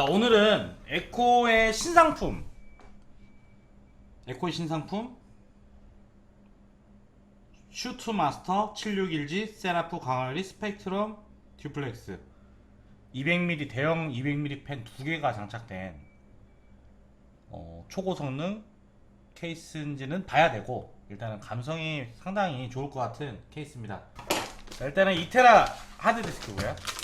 자 오늘은 에코의 신상품 에코의 신상품 슈트마스터 761G 세라프 강화리 스펙트럼 듀플렉스 200mm 대형 200mm 펜 두 개가 장착된 어, 초고 성능 케이스인지는 봐야 되고 일단은 감성이 상당히 좋을 것 같은 케이스입니다. 자, 일단은 2테라 하드디스크고요.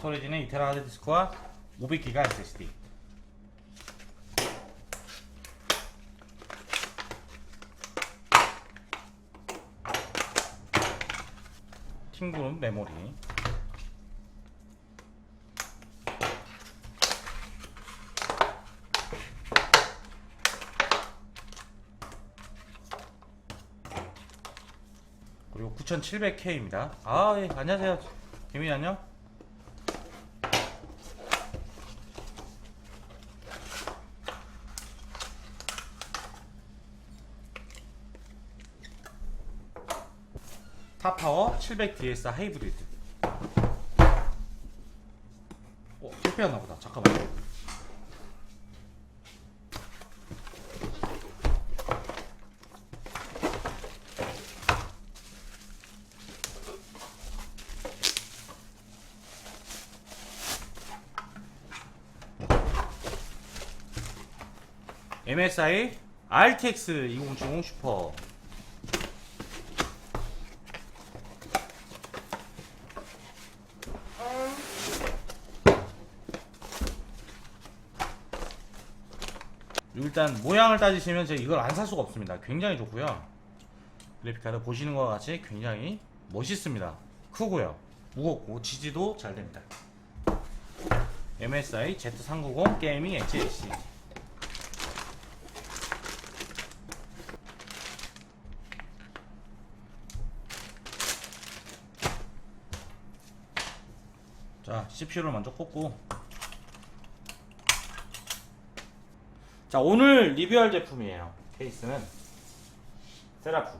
스토리지는 2테라 하드디스크와 500기가 SSD. 팀그룹 메모리. 그리고 9700K입니다. 아, 예, 안녕하세요. 김민이 안녕. 타파워 700DS 하이브리드. 어, 실패했나 보다. 잠깐만. MSI RTX 2070 슈퍼 일단 모양을 따지시면 제가 이걸 안 살 수가 없습니다. 굉장히 좋고요. 그래픽카드 보시는 것과 같이 굉장히 멋있습니다. 크고요. 무겁고 지지도 잘 됩니다. MSI Z390 게이밍 HAC 자 CPU를 먼저 꽂고 자 오늘 리뷰할 제품이에요. 케이스는 세라프.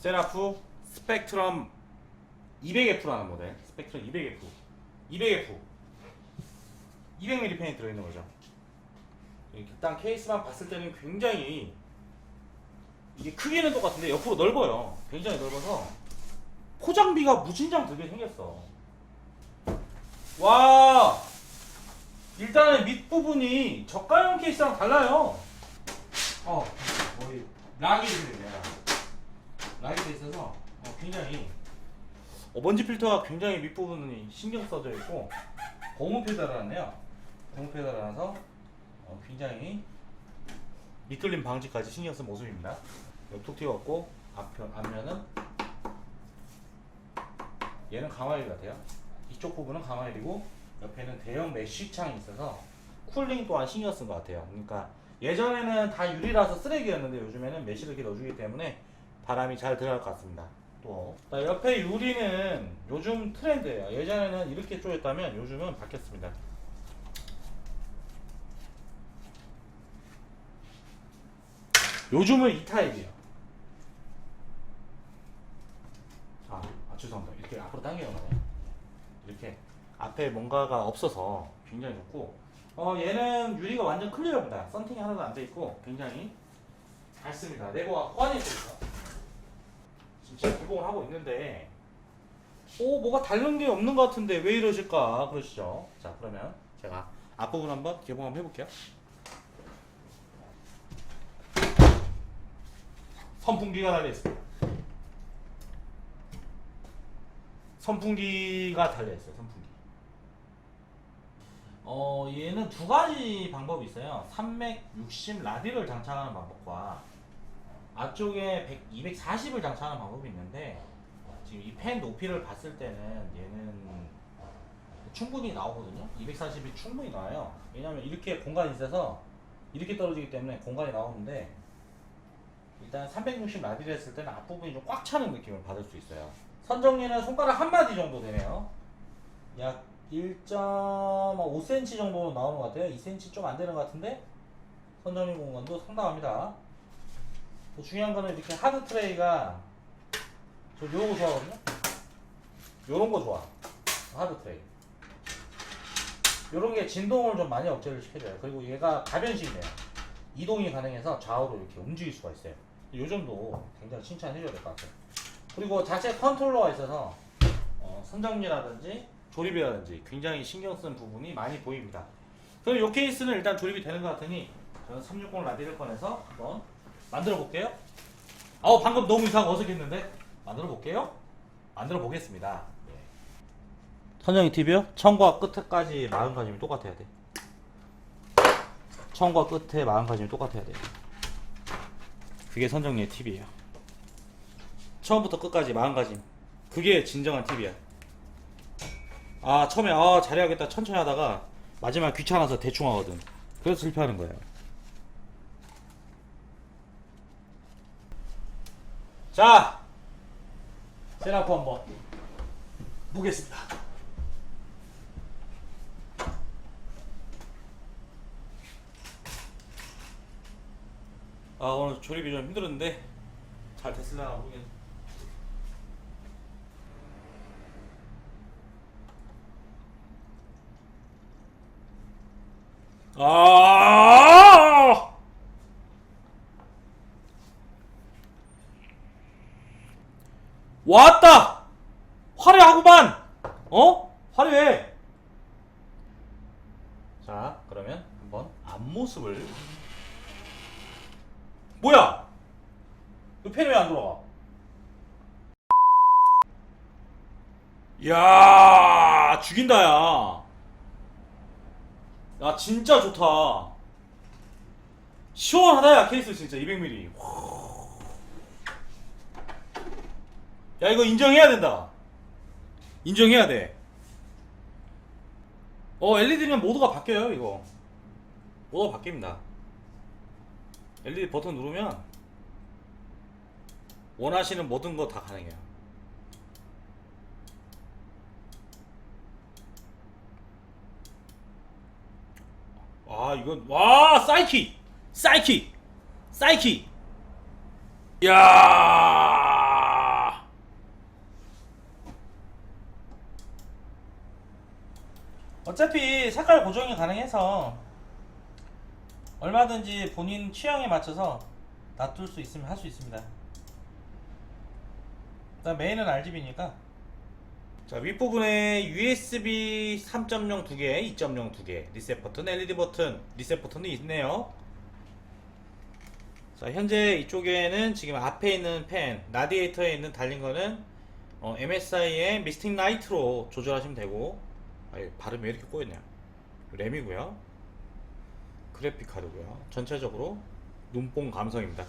세라프 스펙트럼 200F라는 모델. 스펙트럼 200F 200F 200mm 펜이 들어있는 거죠. 일단 케이스만 봤을 때는 굉장히 이게 크기는 똑같은데 옆으로 넓어요. 굉장히 넓어서 포장비가 무진장 들게 생겼어. 와 일단은 밑부분이 저가형 케이스랑 달라요. 어, 거의 락이 되네요. 락이 돼 있어서 어, 굉장히 어, 먼지 필터가 굉장히 밑부분이 신경 써져 있고 고무 페달하네요. 고무 페달하서 어, 굉장히 미끌림 방지까지 신경 쓴 모습입니다. 옆톡 튀어갖고 앞편 앞면은 얘는 강화일 같아요. 이쪽 부분은 강화일이고 옆에는 대형 메쉬 창이 있어서 쿨링 또한 신경 쓴 것 같아요. 그러니까 예전에는 다 유리라서 쓰레기였는데 요즘에는 메쉬를 이렇게 넣어주기 때문에 바람이 잘 들어갈 것 같습니다. 또 자, 옆에 유리는 요즘 트렌드예요. 예전에는 이렇게 쪼였다면 요즘은 바뀌었습니다. 요즘은 이 타입이에요. 아, 아 죄송합니다. 이렇게 앞으로 당겨요. 이렇게 앞에 뭔가가 없어서 굉장히 좋고 어 얘는 유리가 완전 클리어입니다. 썬팅이 하나도 안 돼 있고 굉장히 밝습니다. 내부가 호환이 되있어 진짜 개봉을 하고 있는데 오 뭐가 다른 게 없는 것 같은데 왜 이러실까 그러시죠? 자 그러면 제가 앞부분 한번 개봉 한번 해볼게요. 선풍기가 달려있습니다. 선풍기가 달려있어요 선풍기 어 얘는 두 가지 방법이 있어요. 360 라디를 장착하는 방법과 앞쪽에 100, 240을 장착하는 방법이 있는데 지금 이 펜 높이를 봤을 때는 얘는 충분히 나오거든요. 240이 충분히 나와요. 왜냐면 이렇게 공간이 있어서 이렇게 떨어지기 때문에 공간이 나오는데 일단 360 라디를 했을 때는 앞부분이 좀 꽉 차는 느낌을 받을 수 있어요. 선정리는 손가락 한 마디 정도 되네요. 약 1.5cm 정도 나오는 것 같아요. 2cm 좀 안 되는 것 같은데 선정리 공간도 상당합니다. 또 중요한 거는 이렇게 하드 트레이가 저 요런 거 좋아하거든요. 요런 거 좋아. 하드 트레이. 요런 게 진동을 좀 많이 억제를 시켜줘요. 그리고 얘가 가변식이네요. 이동이 가능해서 좌우로 이렇게 움직일 수가 있어요. 요 점도 굉장히 칭찬해줘야 될 것 같아요. 그리고 자체 컨트롤러가 있어서 어, 선정리라든지 조립이라든지 굉장히 신경 쓴 부분이 많이 보입니다. 그럼 이 케이스는 일단 조립이 되는 것 같으니 저는 360 라디를 꺼내서 한번 만들어 볼게요. 아우 방금 너무 이상 어색했는데 만들어 볼게요. 만들어 보겠습니다. 선정이 TV요? 처음과 끝에까지 마음가짐이 똑같아야 돼. 처음과 끝에 마음가짐이 똑같아야 돼. 그게 선정리의 팁이에요. 처음부터 끝까지 마음가짐. 그게 진정한 팁이야. 아 처음에 아 잘해야겠다 천천히 하다가 마지막 귀찮아서 대충 하거든. 그래서 실패하는 거예요. 자, 세라코 한번 보겠습니다. 아 오늘 조립이 좀 힘들었는데 잘 됐을려나 모르겠네. 아! 왔다! 화려하구만! 어? 화려해! 자, 그러면 한번 앞모습을. 뭐야? 이 펜이 왜 안 돌아가? 야 죽인다, 야. 야, 진짜 좋다. 시원하다, 야, 케이스 진짜 200mm. 야, 이거 인정해야 된다. 인정해야 돼. 어, LED면 모드가 바뀌어요, 이거. 모드가 바뀝니다. LED 버튼 누르면 원하시는 모든 거 다 가능해요. 아, 이건 와, 사이키. 사이키. 사이키. 야! 어차피 색깔 고정이 가능해서 얼마든지 본인 취향에 맞춰서 놔둘 수 있으면 할 수 있습니다. 일단 메인은 RGB니까. 자 윗부분에 USB 3.0 두 개, 2.0 두 개, 리셋 버튼, LED 버튼, 리셋 버튼이 있네요. 자 현재 이쪽에는 지금 앞에 있는 펜, 라디에이터에 있는 달린 거는 어, MSI의 미스틱 라이트로 조절하시면 되고, 아, 이거 발음이 왜 이렇게 꼬였냐? 램이고요. 그래픽 카드고요. 전체적으로 눈뽕 감성입니다.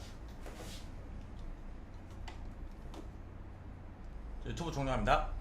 유튜브 종료합니다.